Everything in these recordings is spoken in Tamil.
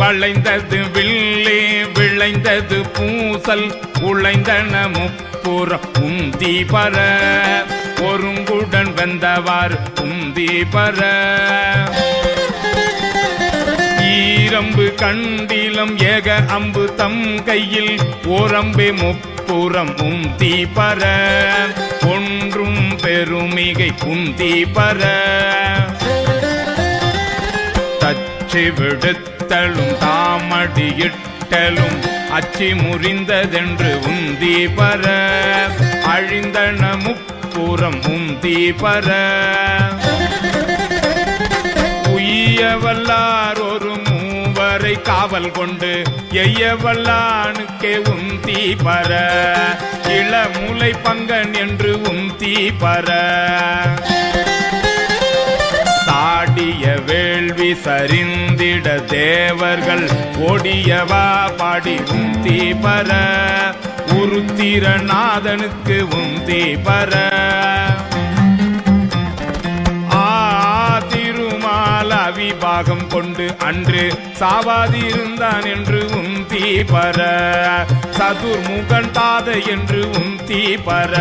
வளைந்தது வில்லே விளைந்தது பூசல் உழைந்தன முப்புறம் உந்தி பர. ஒருங்குடன் வெந்தவாறு உந்தி பர. ஈரம்பு கண்டிலம் ஏக அம்பு தம் கையில் ஓரம்பே முப்புறம் உந்தி பர. ஒன்றும் பெருமிகை உந்தி பர. தச்சு விடுத்து விடுத்தலும் தாமடியிட்டலும் அச்சி முறிந்ததென்று உந்தி பர. அழிந்தன முப்புறம் உந்தி பர. உய்யவல்லார் ஒரு மூவரை காவல் கொண்டு எய்யவல்லானுக்கே உந்தி பர. இளமுலை பங்கன் என்று உந்தி பர. சாடியவே சரிந்திட தேவர்கள் ஓடியவா? பாடி உந்தி பர. உருத்திரநாதனுக்கு உந்தி பர. ஆ கொண்டு அன்று சாவாதிருந்தான் என்று உந்தி பர. சதுர்முகன் தாத என்று உந்தி பர.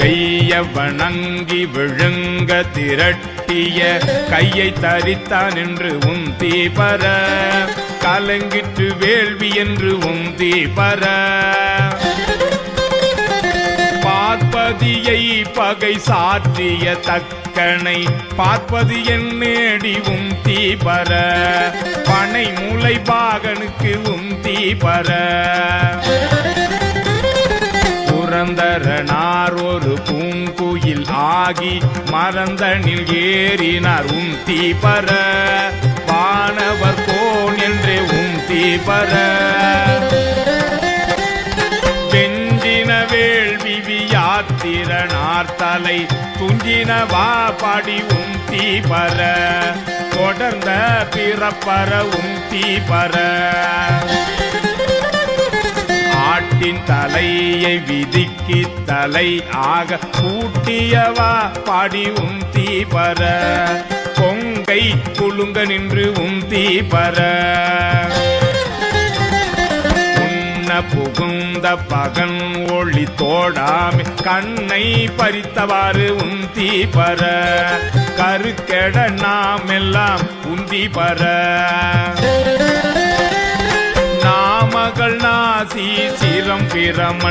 கைய வணங்கி விழுங்க திரட்டிய கையை தரித்தான் என்று உந்தி பர கலங்கிட்டு வேள்வி என்று உந்தி பர பார்ப்பதியை பகை சாற்றிய தக்கனை பார்ப்பது என்னேடி உந்தி பர பனை மூளை பாகனுக்கு உந்தி பர புரந்தரனார் ஒரு பூங்குயில் ஆகி மறந்தனில் ஏறினார். உம் பர வானவர் கோன் என்றே உம் பர பெஞ்சின வேள்வி யாத்திரனார் தலை துஞ்சின வா பாடி உந்தி பர தொடர்ந்த பிறப்பற உம் தீபர. ஆட்டின் தலையை விதிக்கு தலை ஆக கூட்டியவா? பாடி உந்தி பர. கொங்கை குலுங்க நின்று உந்தி பர. புகுந்த பகன் ஒளி தோடாமை கண்ணை பறித்தவாறு உந்தி பர. கருக்கெட நாம் எல்லாம் உந்தி பர. நாமகள் நாசி சிரம்